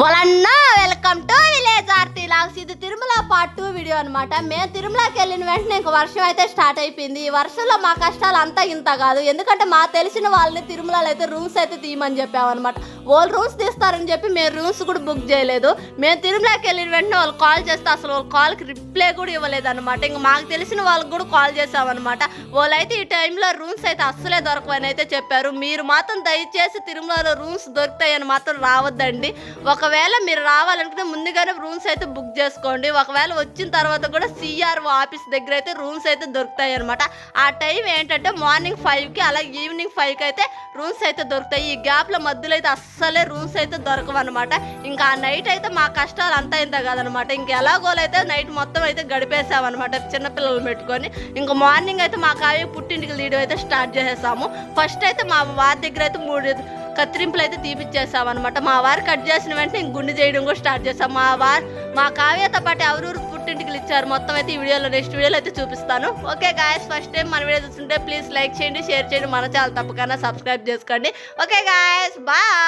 বলার না అనమాట మేము తిరుమలకి వెళ్ళిన వెంటనే ఇంక వర్షం అయితే స్టార్ట్ అయిపోయింది. ఈ వర్షంలో మా కష్టాలు అంతా ఇంత కాదు. ఎందుకంటే మా తెలిసిన వాళ్ళని తిరుమలలో అయితే రూమ్స్ అయితే తీయమని చెప్పామన్నమాట. వాళ్ళు రూమ్స్ తీస్తారని చెప్పి మేము రూమ్స్ కూడా బుక్ చేయలేదు. మేము తిరుమలకి వెళ్ళిన వెంటనే వాళ్ళు కాల్ చేస్తే అసలు వాళ్ళ కాల్కి రిప్లై కూడా ఇవ్వలేదు అనమాట ఇంక మాకు తెలిసిన వాళ్ళకి కూడా కాల్ చేసామన్నమాట వాళ్ళైతే ఈ టైంలో రూమ్స్ అయితే అస్సలే దొరకవని అయితే చెప్పారు. మీరు మాత్రం దయచేసి తిరుమలలో రూమ్స్ దొరుకుతాయని మాత్రం రావద్దండి. ఒకవేళ మీరు రావాలనుకుంటే ముందుగానే రూమ్స్ అయితే బుక్ చేసుకోండి. ఒకవేళ వచ్చిన తర్వాత తర్వాత కూడా సిఆర్ఓ ఆఫీస్ దగ్గర అయితే రూమ్స్ అయితే దొరుకుతాయి అనమాట ఆ టైం ఏంటంటే మార్నింగ్ ఫైవ్కి అలాగే ఈవినింగ్ ఫైవ్కి అయితే రూమ్స్ అయితే దొరుకుతాయి. ఈ గ్యాప్ల మధ్యలో అయితే అస్సలే రూమ్స్ అయితే దొరకవన్నమాట ఇంకా ఆ నైట్ అయితే మా కష్టాలు అంతా ఇంత కాదనమాట ఇంక ఎలాగోలైతే నైట్ మొత్తం అయితే గడిపేసామన్నమాట చిన్నపిల్లలు పెట్టుకొని. ఇంకా మార్నింగ్ అయితే మా కావ్య పుట్టింటికి లీడ్ అయితే స్టార్ట్ చేసేసాము. ఫస్ట్ అయితే మా వారి దగ్గర అయితే మూడు కత్తిరింపులు అయితే తీపిచ్చేసామన్నమాట మా వారు కట్ చేసిన వెంటనే ఇంక గుండె చేయడం కూడా స్టార్ట్ చేసాం. మా వారు మా కావ్యతో పాటు ఎవరు ఇంటికి ఇచ్చారు. మొత్తం అయితే ఈ వీడియోలో నెక్స్ట్ వీడియోలో అయితే చూపిస్తాను. ఓకే గాయస్ ఫస్ట్ టైం మన వీడియో చూస్తుంటే ప్లీజ్ లైక్ చేయండి షేర్ చేయండి. మన ఛానల్ తప్పకుండా సబ్స్క్రైబ్ చేసుకోండి. Okay guys bye